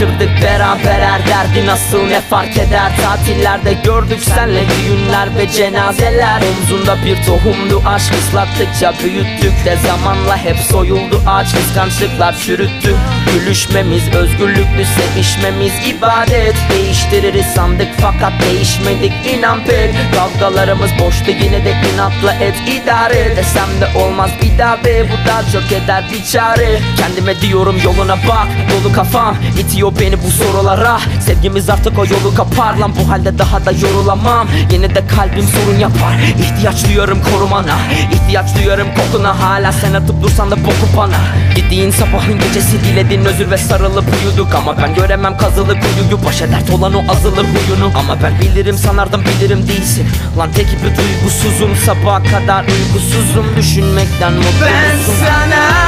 Anlatırdık beraber her derdi nasıl ne fark eder? Tatillerde gördük senle düğünler ve cenazeler. Omzunda bir tohumdu aşk ıslattıkça büyüttük de Zamanla hep soyuldu. Ağaç kıskançlıklar çürüttü. Gülüşmemiz özgürlüklü sevişmemiz ibadet. Değiştiririz sandık fakat değişmedik inan pek. Kavgalarımız boştu yine de inatla et idare. Desem de olmaz bir daha be bu da çok eder bir çare. Kendime diyorum yoluna bak dolu kafam itiyor beni bu sorulara. Sevgimiz artık o yolu kapar lan. Bu halde daha da yorulamam. Yine de kalbim sorun yapar. İhtiyaç duyuyorum korumana. İhtiyaç duyuyorum kokuna. Hala sen atıp dursan da boku bana. Gittiğin sabahın gecesi diledin özür ve sarılıp uyuduk. Ama ben göremem kazılı kuyuyu. Başa dert olan o azılı huyunu. Ama ben bilirim sanardım bilirim değilsin. Lan tek bir duygusuzum. Sabaha kadar uykusuzum. Düşünmekten mutlu Ben sana,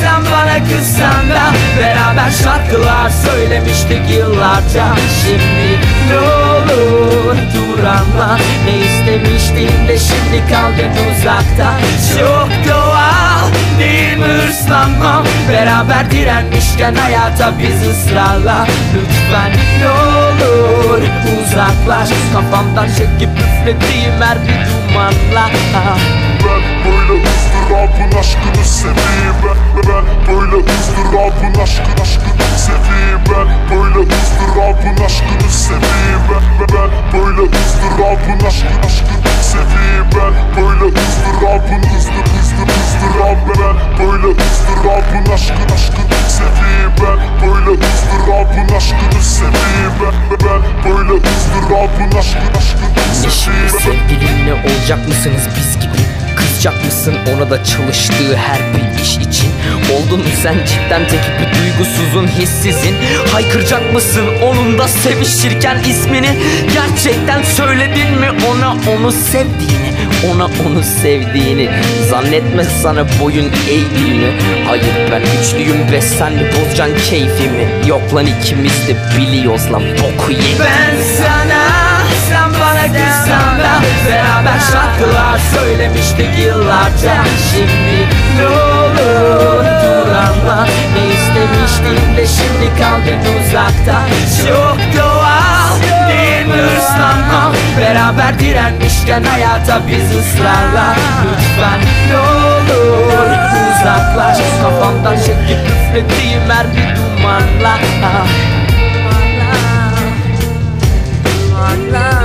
sen bana kızsan da Beraber şarkılar söylemiştik yıllarca. Şimdi ne olur dur anla Ne istemiştin de şimdi kaldın uzakta. Çok doğal değil mi hırslanmam Beraber direnmişken hayata biz ısrarla. Lütfen ne olur uzaklaş Kafamdan çekip üflediğim her bir dumanla. Ah. Böyle ızdırabın aşkını seveyim ben, ben böyle ızdırabın aşkını aşkını seveyim ben. Böyle ızdırabın aşkını seveyim ben, ben böyle ızdırabın aşkını aşkını seveyim ben. Böyle ızdırabın ızdır ızdır ızdırab ben Böyle ızdırabın aşkını aşkını seveyim ben. Böyle ızdırabın aşkını seveyim ben, ben böyle ızdırabın aşkını aşkını seveyim ben. Sevgilinle olacak mısınız? Biz gibi Kızacak mısın ona da çalıştığı her bir iş için. Oldun mu sen cidden tek bir duygusuzun hissizin? Haykıracak mısın onun da sevişirken ismini? Gerçekten söyledin mi ona onu sevdiğini? Ona onu sevdiğini. Zannetme sana boyun eğdiğini. Hayır ben güçlüyüm ve sen bozacaksın keyfimi. Yok lan ikimiz de biliyoruz lan boku yedik Ben sen Arabistan'da Beraber şarkılar söylemiştik yıllarca. Şimdi ne olur dur Ne istemiştin de şimdi kaldın uzakta. Çok doğal değil mi ıslanmam Beraber direnmişken hayata biz ısrarla. Lütfen ne olur uzaklaş. Kafamdan çekip üflediğim her bir dumanla. Ah. Dumanla Dumanla.